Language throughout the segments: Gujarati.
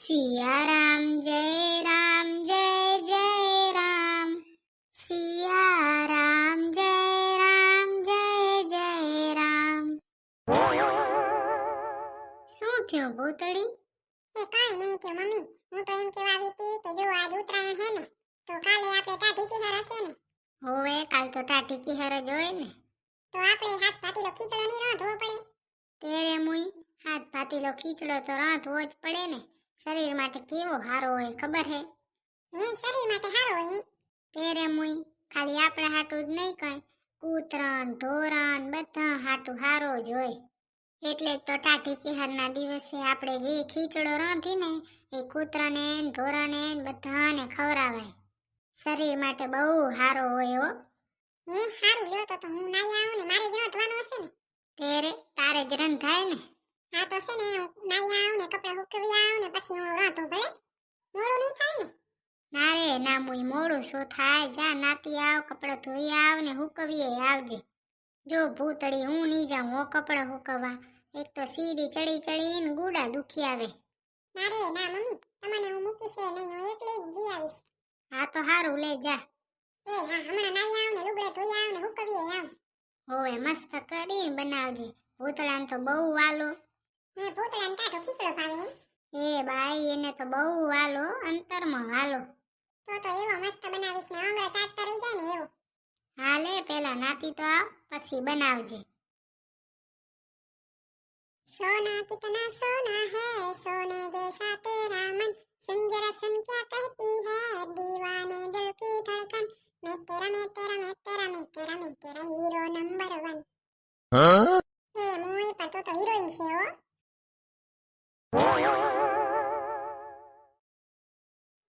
સિયારામ જય રામ જય જય રામ સિયારામ જય રામ જય જય રામ શું થયું ભૂતળી? એ કાંઈ નહીં કે મમ્મી. હું તો એમ કેવા આવી હતી કે જો આજ ઉત્તરાયણ હે ને તો કાલે આપણે ટાઢી કિહાર હશે ને. હોવે કાલ તો ટાટી કિહર જ હોય ને. તો આપણે હાથ પાટીલો ખીચડો નહીં રાંધવો પડે? તેરે મુઈ હાથ પાતીલો ખીચડો તો રાંધવો જ પડે ને. શરીર માટે કેવો હારો હોય ખબર હે? એ શરીર માટે હારો હોય. તેરે મુઈ ખાલી આપણે હાટું જ નહીં કઈ. કૂતરણ ઢોરાન બધા હાટું હારો જ હોય. એટલે જ તો ટાઢી કિહારના દિવસે આપણે જે ખીચડો રાંધીને એ કૂતરાને ને ઢોરાને બધાને ખવડાવાય. શરીર માટે બહુ હારો હોય હો. એ સારું લ્યો તો તો હું નાઈ આવું ને મારે જ રાંધવાનું હશે ને. તેરે તારે જ રંધાય ને. હા તો છે ને હું નાઈ આવ ને કપડાં હુકવી આવ ને પછી હું રાંધું ભલે. મોડું નહીં થાય ને? ના રે ના મુઈ મોડું શું થાય? જા નાતી આવ કપડાં ધોઈ આવ ને હુકવીએ આવજે. જો ભૂતળી હું નહીં જાઉં હો કપડાં હુકવા એક તો સીડી ચડી ચડીને ગુડા દુખી આવે. ના રે ના મમ્મી તમને હું મૂકીશ એ નહીં હું એકલી જ જી આવીશ. હા તો હારું લે જા. એ હા હમણાં નાઈ આવ ને લુગડા ધોઈ આવ ને હુકવીએ આવ હોવે મસ્ત કરીને બનાવજે. ભૂતળાને તો બહુ વાલો. હે ભૂતળાને ટાઢો ખીચડો ભાવે હે એ બાઈ એને તો બહુ વાલો અંતરમાં વાલો તો તો એવો મસ્ત બનાવીશ ને આંગળા ચાટતા રહી જાય ને એવો હાલે પેલા નાતી તો આવ પછી બનાવજે सोना कितना सोना है सोने जैसा तेरा मन सुन जरा सुन क्या कहती है दीवाने दिल की धड़कन मैं तेरा मैं तेरा मैं तेरा मैं तेरा मैं तेरा हीरो नंबर वन એ મૂવી પર તો તો હિરોઈન છે હો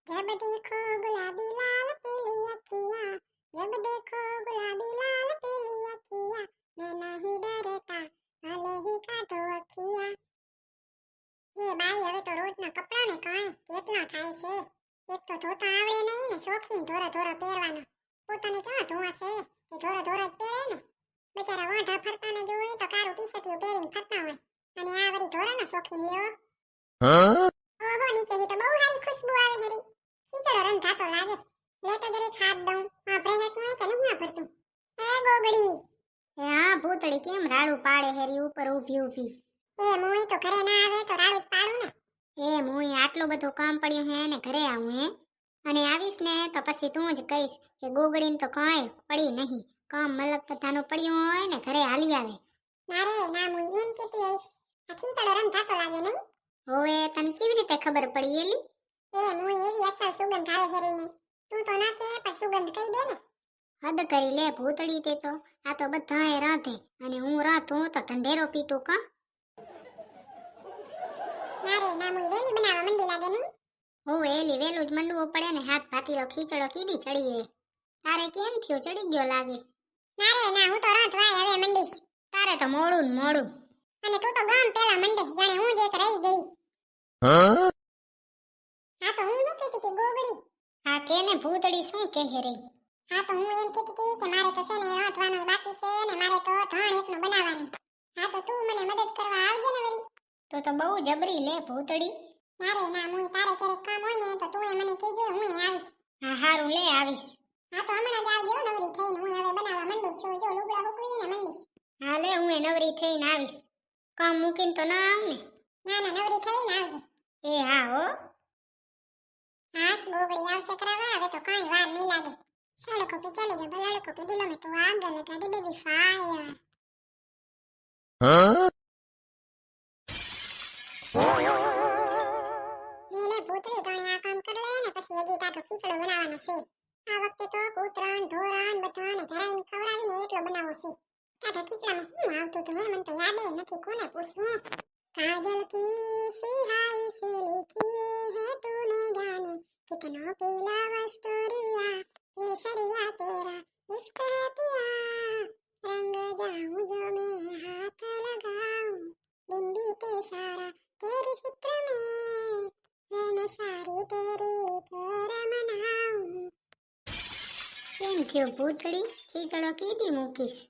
जब देखो गुलाबी लाल पीली अखियां जब देखो गुलाबी लाल पीली अखियां मैं नहीं डरता भले ही काटो अखियां હે બાઈ હવે તો રોજના કપડાં ને કાંઈ કેટલા થાય છે એક તો ધોતા આવડે નહીં ને શોખીન ધોરા ધોરા પહેરવાના પોતાને ક્યાં ધોવાશે કે ધોરા ધોરા જ પહેરે ને બચારા વાંઢા ફરતા ને જોઈ તો કારું ટી શર્ટ પહેરીને ફરતા હોય અને આ વળી ધોરાના શોખીન લ્યો ઓહો નીચેથી તો બહુ સારી ખુશ્બુ આવે હરી ખીચડો રંધાતો લાગે લેતો જરીક હાથ દઉં વાપરે હેતું હોય કે નહીં વાપરતું હે ગોગડી એ હા ભૂતળી કેમ રાડું પાડે હેરી ઉપર ઊભી ઊભી એ મુઈ તો ઘરે ના આવે તો રાડું જ પાડું ને એ મુઈ આટલું બધું કામ પડ્યું હે ને ઘરે આવું હે અને આવીશ ને તો પછી તું જ કહીશ કે ગોગડીને તો કાંઈ પડી નહીં કામ મલક બધાનું પડ્યું હોય ને ઘરે હાલી આવે ના રે ના મુઈ એમ કેતી આઈશ આ ખીચડો રંધાતો લાગે નહીં હવે તને કેવી રીતે ખબર પડી એલી? એ હું એવી અસલ સુગંધ આવે હેરીની તું તો ના કે પણ સુગંધ કહી દે ને. હદ કરી લે ભૂતળી તે તો. આ તો બધાએ રાંધે અને હું રાંધું તો ઠંડેરો પીટું કા? મારે ના મુઈ વેલી બનાવવા મંડી લાગે નહીં. હું વેલી વેલું જ મંડવું પડે ને હાથ ભાતીલો ખીચડો કીધી ચડી રે તારે કેમ થયું ચડી ગયો લાગે? ના રે ના હું તો રાંધવાય હવે મંડીશ. તારે તો મોડું ને મોડું. અને તું તો ગામ પેલા મંડે જાણે હું જ એક રહી ગઈ. હા? તો હું શું કહેતી હતી ગોગડી હા કે ને ભૂતડી શું કહે રે? હા તો હું એમ કહેતી હતી કે મારે તો છે ને રાંધવાનું બાકી છે ને મારે તો ધણ એકનું બનાવવાનું. હા તો તું મને મદદ કરવા આવજે ને વળી. તો તો બહુ જબરી લે ભૂતડી. મારે ના હું તારે ક્યારેક કામ હોય ને તો તું એ મને કહેજે હું એ આવીશ. હા હારું લે આવીશ. હા તો હમણાં જ આવજો નવરી થઈને હું હવે બનાવવા માંડું છું. જો લુગડા હુકવીને માંડીશ. હા લે હું એ નવરી થઈને આવીશ. કામ મૂકીને તો ના આવ ના ના નવરી થઈને આવજે. એ હા હો. હાસ બોગડી આવશે કરાવવા હવે તો કાંઈ વાર નહીં લાગે. સડકો કે ચાલે જો ભલાડકો કે દિલો મેં તું આગળ ને ગાડી બેબી ફાયર હા? લે ભૂતરી ગણી આ કામ કરી લે ને પછી હજી તાતો ખીચડો બનાવવાનો છે. આ વખતે તો કૂતરાન ઢોરાન બધાને ધરાઈને ખવડાવીને એટલો બનાવો છે. કાઢા ખીચડામાં હું આવતું હતું હે મને તો યાદ નથી કોને પૂછવું કાજલ કી સિહાઈ સે લિખી હે તૂને જાને કિતનો પીલા વસ્તુરિયા કેસરિયા તેરા ઇશ્ક હે પિયા રંગ જાઉં જો મેં હાથ લગાઉં દિન બીતે સારા તેરી ફિક્ર મેં મેં સારી તેરી ખેર મનાઉં કેમ થયો ભૂતળી ખીચડો કીધી મૂકીશ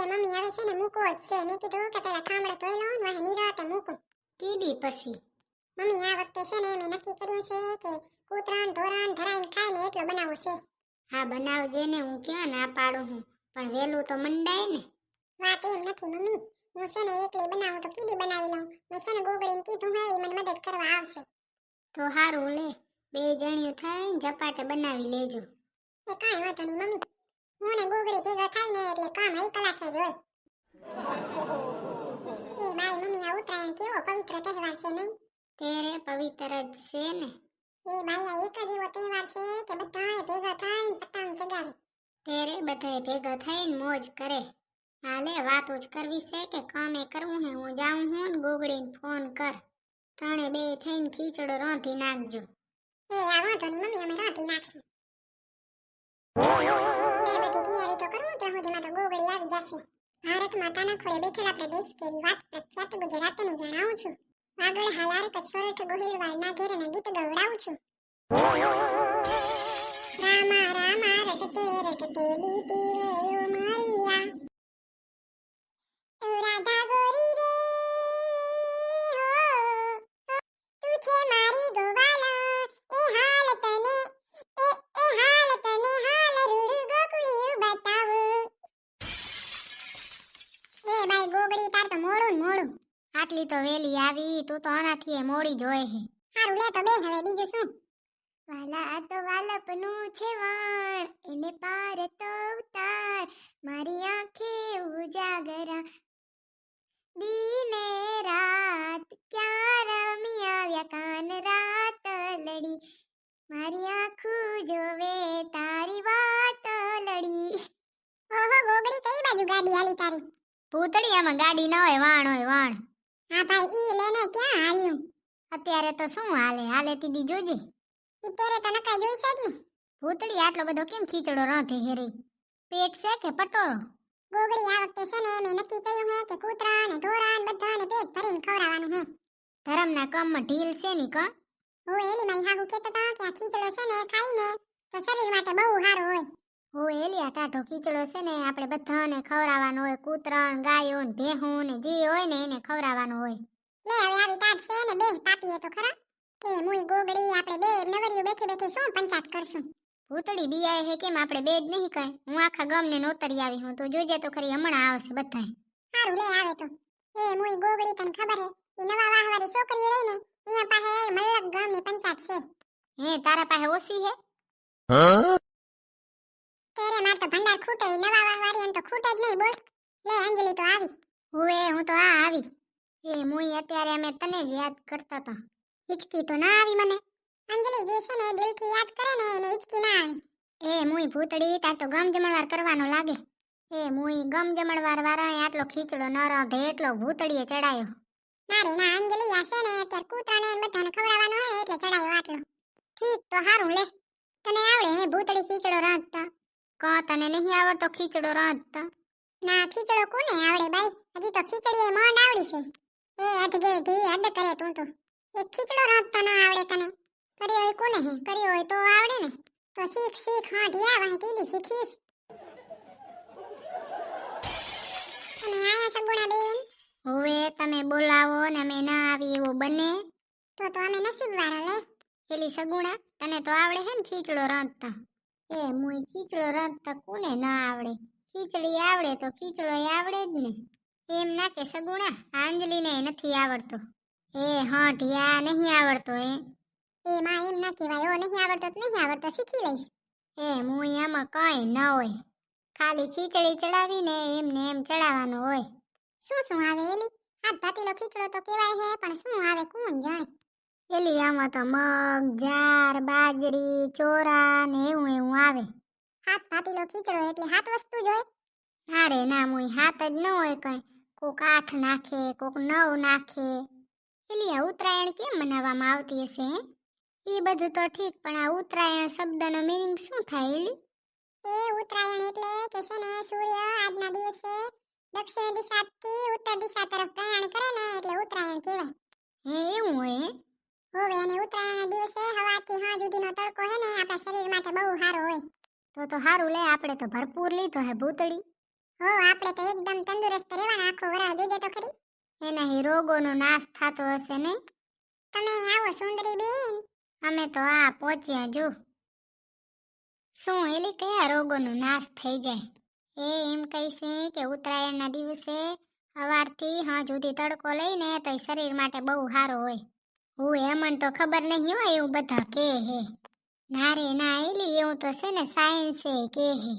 એ મમ્મી છે ને મૂકવો જ છે. મેં કીધું કે પેલા ઠામડા ધોઈ લઉં વાહે નિરાતે મૂકું. કીધી પછી? મમ્મી આ વખતે છે ને મેં નક્કી કર્યું છે કે કૂતરાન ઢોરાન ધરાઈને ખાય ને એટલો બનાવો છે. હા બનાવજે ને. હું ક્યાં ના પાડું હું? પણ વહેલું તો મંડાય ને. વાત એમ નથી મમ્મી. હું છે ને એકલી બનાવું તો કીધી બનાવી લઉં. મેં છે ને ગોગળીને કીધું હે મને મદદ કરવા આવશે. તો હારું લે. બે જણિયું થાય ને ઝપાટે બનાવી લેજો. એ કાંઈ વાંધો નહીં મમ્મી. હું ને ગોગળી ભેગા થાય ને એટલે કામ હઈ કલાસ જ હોય. એ બાઈ મમ્મી આ ઉત્તરાયણ કેવો પવિત્ર તહેવાર છે નહીં? તેરે પવિત્ર જ છે ને. એ બાઈ આ એક જ એવો તહેવાર છે કે બધાએ ભેગા થઈને પતંગ ચગાવે. તેરે બધાય ભેગા થઈને મોજ કરે. હાલે વાતો જ કરવી છે કે કામે કરવું હે હું જાઉં હું ને ગોગડીને ફોન કર. ત્રણે બે થઈને ખીચડો રાંધી નાખજો. એ આ વાંધો નહીં મમ્મી અમે રાંધી નાખશું. એ બધી તૈયારી તો કરું, ત્યાં સુધીમાં તો ગોગળી આવી ભારત માતાના ખોળે બેઠેલા પ્રદેશ દેશ વાત પ્રખ્યાત ગુજરાતને જણાવું છું. વાગડ હાલાર કસોરઠ ગોહિલવાડના ઘેરના ગીત ગવડાવું છું. રામા રામા, રટતે રટતે બીતી રે ઉમરિયા. બાઈ ગોગડી તાર તો મોડું મોડું. આટલી તો વેલી આવી, તું તો આનાથી એ મોડી જોય હે. હારું, લે તો બે, હવે બીજું શું? વાલા તો વાલપનું છે વાણ, એને પાર તો ઉતાર, મારી આંખે ઉજાગરા. દીને રાત ક્યાં રમી આવ્યા, કાન રાત લડી. મારી આંખું જોવે, તારી વાત લડી. ઓહો, ગોગડી, કઈ બાજુ ગાડી હાલી તારી? પૂતળીયામાં ગાડી ન હોય વાણ હોય વાણ. હા ભાઈ ઈ લેને ક્યાં હાલ્યું? અત્યારે તો શું હાલે? હાલે તીધી જોજે. ઈ તેરે તો નકા જોઈ છે જ ને. ભૂતળી આટલો બધો કેમ ખીચડો રાંધે હેરી પેટ છે કે પટોળો? ગોગડી આ વખતે છે ને મેં નક્કી કર્યું હે કે કૂતરા ને ઢોરા ને બધાને પેટ ભરીને ખવડાવવાનું હે. ધરમના કમમાં ઢીલ છે ની કા? હું એલી મારી હાગુ કહેતા હતા કે આ ખીચડો છે ને ખાઈને તો શરીર માટે બહુ સારું હોય. હો એલિયા ટાઢો કીચડો છે ને આપણે બધાને ખવડાવવાનો હોય કૂતરણ ગાયો ને ભેહું ને જે હોય ને એને ખવડાવવાનો હોય. લે હવે આવી ટાટ છે ને બેહ તાપીએ તો ખરા. કે મુઈ ગોગડી આપણે બે નવરીઓ બેઠી બેઠી શું પંચાટ કરશું? ભૂતળી બિયાય હે કેમ આપણે બે જ નહીં કહે હું આખા ગામને નોતરી આવી હું તો જોજે તો ખરી હમણાં આવશે બધાય. સારું લે આવે તો. એ મુઈ ગોગડી તને ખબર હે એ નવા વાહવારી છોકરીઓ રહી ને અહીંયા પાસે મલ્લક ગામની પંચાયત છે. હે તારા પાસે ઓછી હે? માર તો ભંડાર ખૂટે ઈ નવા વાવારી એમ તો ખૂટે જ નહીં બોલ. લે અંજલિ તો આવી. હુએ હું તો આ આવી. એ મુઈ અત્યારે અમે તને જ યાદ કરતા હતા હિચકી તો ના આવી મને. અંજલિ જે છે ને દિલથી યાદ કરે ને એને હિચકી ના આવે. એ મુઈ ભૂતડી તાર તો ગમ જમણવાર કરવાનો લાગે. એ મુઈ ગમ જમણવાર વાળા આટલો ખીચડો ન રાંધે એટલો ભૂતડીએ ચડાયો. ના રે ના અંજલિ આ છે ને અત્યારે કૂતરાને બધાને ખવડાવવાનો હોય એટલે ચડાયો આટલો. ઠીક તો હારું લે. તને આવડે હે ભૂતળી ખીચડો રાંધતા? ક તને નહીં આવડતો ખીચડો રાંધતા ના ખીચડો કોને આવડે બાઈ હજી તો ખીચડી એ માંડ આવડી છે. એ અધગે ધી હદ કરે તું તો. એક ખીચડો રાંધતા ના આવડે તને. કર્યો હોય કોને હે? કર્યો હોય તો આવડે ને. તો શીખ શીખ હા ઢિયા વાહ કીધી શીખીશ. તમે આયા સગુણા બેન હવે તમે બોલાવો ને અમે ના આવી એવું બને. તો તો અમે નસીબ વાળા લે. પેલી સગુણા તને તો આવડે હે ને ખીચડો રાંધતા એ મુય ખીચડો રાંધતા કોને ના આવડે? ખીચડી આવડે તો ખીચડો આવડે જ ને. એમ ના કે સગુણા, આંજલીને નથી આવડતો. એ હા યા નહીં આવડતો એ. એ માં એમ ના કહેવાય, ઓ નહીં આવડતો નહીં આવડતો, શીખી લઈશ. એ મુય આમાં કઈ ન હોય. ખાલી ખીચડી ચડાવીને એમને એમ ચડાવવાનું હોય. શું શું આવે એલી? હાથ ભાતીલો ખીચડો તો કહેવાય હે, પણ શું આવે કોણ જાણે? એલી આમાં તો મગ જાર બાજરી ચોરા ને એવું એવું આવે. હાથ ભાતીલો ખીચડો એટલે હાથ વસ્તુ જ હોય. ના રે ના હાથ જ ન હોય કઈ. કોક આઠ નાખે કોક નવ નાખે. એલી આ ઉત્તરાયણ કેમ મનાવવામાં આવતી હશે એ બધું તો ઠીક પણ આ ઉત્તરાયણ શબ્દનો મિનિંગ શું થાય એલી? એ ઉત્તરાયણ એટલે કે છે ને સૂર્ય આજના દિવસે દક્ષિણ દિશાથી ઉત્તર દિશા તરફ પ્રયાણ કરે ને એટલે ઉત્તરાયણ કહેવાય. હે એવું હોય હોવે અને ઉત્તરાયણના દિવસે હવારથી સાંજ સુધીનો તડકો હે ને આપણા શરીર માટે બહુ સારો હોય. તો તો સારું લે આપણે તો ભરપૂર લીધો હે ભૂતળી. હો આપણે તો એકદમ તંદુરસ્ત રહેવાના આખો વરાળ જોજે તો ખરી. એનાથી રોગોનો નાશ થતો હશે ને? તમે આવો સુંદરી બેન. અમે તો આ પહોંચ્યા જો. શું એલી કયા રોગોનો નાશ થઈ જાય? એ એમ કહીશે કે ઉત્તરાયણના દિવસે સવારથી હા જુદી તડકો લઈને તો શરીર માટે બહુ સારો હોય. હું એમન તો ખબર નહીં હોય એવું બધા કે હે. ના રે ના એલી એવું તો છે ને સાયન્સે કે હે.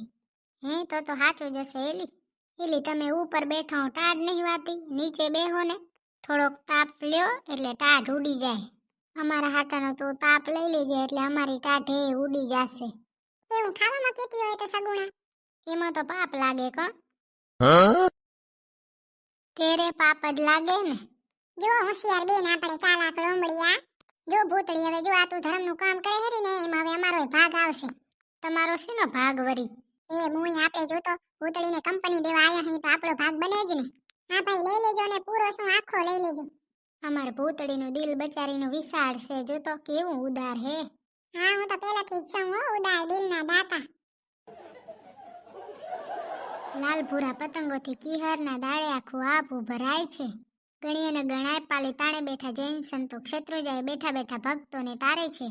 હે તો તો સાચું જશે એલી. એલી તમે ઉપર બેઠો ટાઢ નહીં વાતી નીચે બેહો ને. થોડોક તાપ લ્યો એટલે ટાઢ ઉડી જાય. અમારા હાટાનો તો તાપ લઈ લેજે એટલે અમારી ટાઢે ઉડી જશે. એવું ખાવામાં કેતી હોય તો સગુણા. એમાં તો પાપ લાગે કો. તેરે પાપ જ લાગે ને. જો હોશિયાર બે ના પડે ચાલાક લોમડિયા, જો ભૂતળી હવે જો આ તું ધર્મનું કામ કરે હેરી ને, એમાં હવે અમારો ભાગ આવશે. તમારો શેનો ભાગ વરી? એ મુઈ આપણે જો તો ભૂતળીને કંપની દેવા આયા હી તો આપણો ભાગ બને જ ને. હા ભાઈ, લઈ લેજો ને પૂરો શું આખો લઈ લેજો. અમાર ભૂતળીનું દિલ બચારીનું વિશાળ છે, જો તો કેવું ઉદાર હે. હા, હું તો પહેલાથી જ છું હો, ઉદાર દિલના દાતા. લાલ ભૂરા પતંગોથી કિહરના દાળે આખું આભું ભરાય છે. ગણીએ અને ગણાય પાલી તાણે બેઠા જૈન સંતો ક્ષેત્રોજાએ બેઠા બેઠા ભક્તોને તારે છે.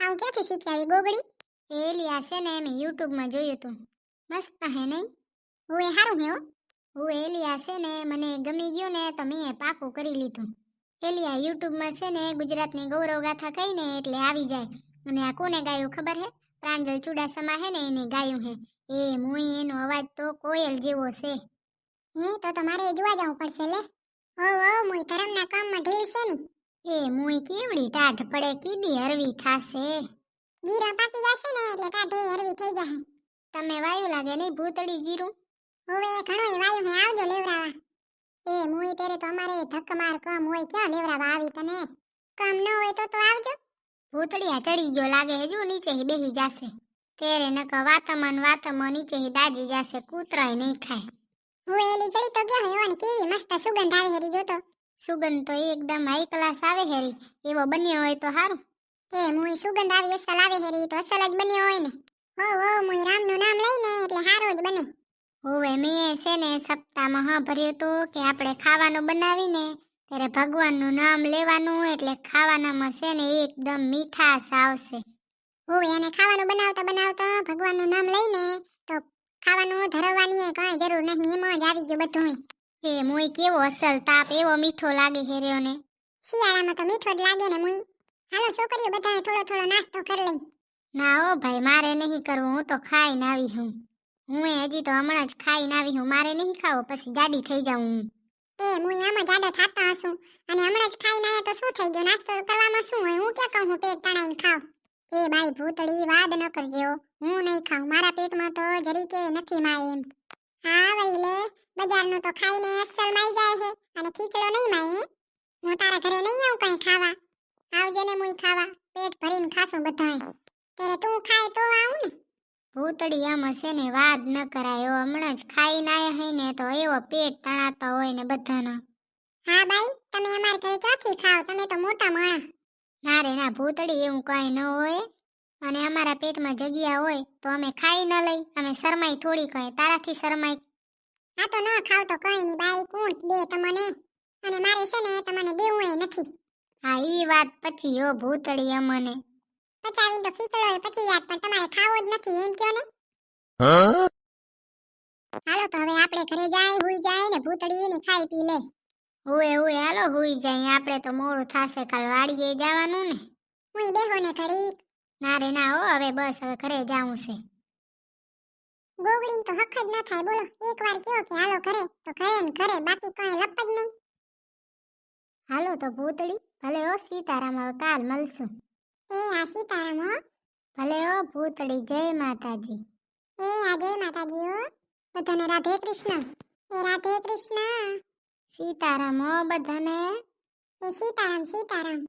આવું ક્યાંથી શીખી આવી ગોગડી એ એલિયા છે ને મેં યુટ્યુબમાં જોયું તું. મસ્ત હે નહીં? હું એ હારું હે હું. એલિયા છે ને મને ગમી ગયું ને તો મેં પાકું કરી લીધું. એલિયા યુટ્યુબમાં છે ને ગુજરાતની ગૌરવ ગાથા કહીને એટલે આવી જાય. અને આ કોને ગાયું ખબર હે? પ્રાંજલ ચુડાસમા હે ને એને ગાયું હે. એ મુઈ એનો અવાજ તો કોયલ જેવો છે. હે, તો તમારે જોવા જવું પડશે લે. હો હો મુઈ ધરમના કામમાં ઢીલ છે ની. એ મુઈ કેવડી ટાઢ પડે કીધી હરવી થાશે? જીરા પાકી જશે ને એટલે ટાઢે હરવી થઈ જશે તમે વાયુ લાગે નહીં ભૂતળી જીરું? હવે ઘણો વાયુ હે આવજો લેવરાવા. એ મુઈ તેરે તો અમારે ધક્કમાર કામ હોય ક્યાં લેવરાવા આવી તને? કામ ન હોય તો તો આવજો. ભૂતડિયા ચડી ગયો લાગે હજુ નીચે બેહી જાશે. તેરે નક વાતમન ને વાતમાં નીચે દાજી જાશે કૂતરાય નહીં ખાય. હું એલી ચડી તો ગયો હોય અને કેવી મસ્ત સુગંધ આવે હેરી જોતો. સુગંધ તો એકદમ હાઈ ક્લાસ આવે હેરી. એવો બન્યો હોય તો સારું એ મુઈ સુગંધ આવી અસલ આવે હેરી તો અસલ જ બન્યો હોય ને. હો હો મુઈ રામનું નામ લઈને એટલે હારો જ બને. હોવે મેં છે ને સપ્તાહમાં હા ભર્યું હતું કે આપણે ખાવાનું બનાવીને ત્યારે ભગવાનનું નામ લેવાનું એટલે ખાવાનામાં છે ને એકદમ મીઠાશ આવશે. હોવે અને ખાવાનું બનાવતા બનાવતા ભગવાનનું નામ લઈને ખાવાનું ધરવાની એ કઈ જરૂર નહીં, એમાં જ આવી ગયું બધું એ મુય કેવો અસલ તાપ, એવો મીઠો લાગે હેર્યો ને. શિયાળામાં તો મીઠો જ લાગે ને મુઈ. હાલો છોકરીઓ બધાએ થોડો થોડો નાસ્તો કરી લઈ. ના ઓ ભાઈ, મારે નહીં કરવું, હું તો ખાઈને આવી હું. હું હજી તો હમણાં જ ખાઈને આવી હું, મારે નહીં ખાવો, પછી જાડી થઈ જાઉં હું. એ મુઈ આમાં જાડા થાતા હશું, અને હમણાં જ ખાઈને આયા તો શું થઈ ગયું? નાસ્તો કરવામાં શું હોય? હું ક્યાં કહું, હું પેટ તણાઈને ખાવ એ બાઈ ભૂતળી, વાદ ન કરજો હું નહીં ખાઉં. મારા પેટમાં તો જરીકે નથી માં એમ. હા લે. બજારનું તો ખાઈને અસલ માઈ જાય છે અને ખીચડો નહીં માય હે. તારા ઘરે નહીં આવું કઈ ખાવા? આવજે ને મુઈ ખાવા. પેટ ભરીને ખાશું બધાય. ત્યારે તું ખાય તો આવું ને. ભૂતળી આમ હશે ને વાત ન કરાય. એવો હમણાં જ ખાઈ ના હોય ને તો એવો પેટ તણાતો હોય ને બધાનો. હા ભાઈ તમે અમારે ઘરે ક્યાંથી ખાવ? તમે તો મોટા માણા ના રે ના ભૂતળી એવું કાંઈ ન હોય. અને અમારા પેટમાં જગ્યા હોય તો અમે ખાઈ ન લઈ અમે શરમાઈ થોડી કહે તારાથી શરમાઈ. આ તો ન ખાવ તો કઈ નહીં બાઈ કોણ દે તમને? અને મારે છે ને તમને દેવું એ નથી. હા ઈ વાત પછી હો ભૂતળી અમને. પચાવીને તો ખીચડો એ પછી યાદ પણ તમારે ખાવો જ નથી એમ કયો ને? હાલો તો હવે આપણે ઘરે જાય હુઈ જાય ને ભૂતળી ને ખાઈ પી લે. હુએ હુએ હાલો હુઈ જાય. આપણે તો મોડું થાશે કાલ વાડીએ જવાનું ને. હુઈ બેહો ને ઘડીક. ના રે ના હો હવે બસ હવે ઘરે જાવું છે. ગોગડીને તો હક જ ના થાય બોલો એકવાર કયો કે હાલો ઘરે તો ઘરે ને ઘરે બાકી કઈ લપ જ નહીં. હાલો તો ભૂતળી ભલે હો સીતારામ હવે કાલ મળશું. એ આ સીતારામ હો. ભલે હો ભૂતળી જય માતાજી. એ આ જય માતાજી હો. બધાને રાધે કૃષ્ણ. એ રાધે કૃષ્ણ. સીતારામ હો બધાને. એ સીતારામ સીતારામ.